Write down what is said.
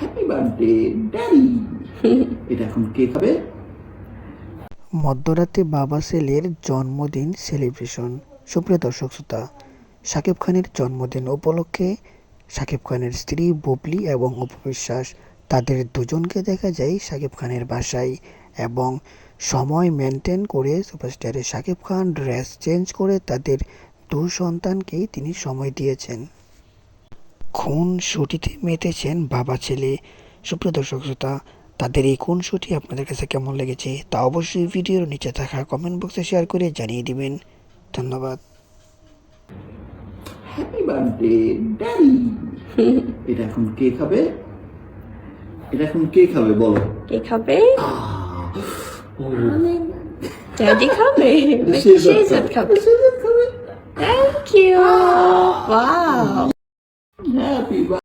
Happy birthday daddy এটা এখন কে খাবে? মধ্যরাতে বাবা সেলের জন্মদিন সেলিব্রেশন। সুপ্রিয় দর্শক শ্রোতা শাকিব খানের জন্মদিন উপলক্ষে শাকিব খানের স্ত্রী বুবলি এবং উপবিশ্বাস তাদের দুজনকে দেখা যায় শাকিব খানের বাসায় এবং সময় মেনটেন করে সুপারস্টারের শাকিব খান ড্রেস চেঞ্জ করে তাদের দু সন্তানকেই তিনি সময় দিয়েছেন। খুন শুটিতে মেতেছেন বাবা ছেলে? সুপ্রিয় দর্শক শ্রোতা তাদের এই কোন শুটি আপনাদের কাছে কেমন লেগেছে তা অবশ্যই ভিডিওর নিচে থাকা কমেন্ট বক্সে শেয়ার করে জানিয়ে দিবেন। ধন্যবাদ। হ্যাপি বার্থডে ড্যাডি এটা এখন কে খাবে? এটা এখন কে খাবে বলো? কে খাবে? ও ড্যাডি খাবে? নাকি শেজাদ শেজাদ খাবে। শেজাদ খাবে। Thank you wow happy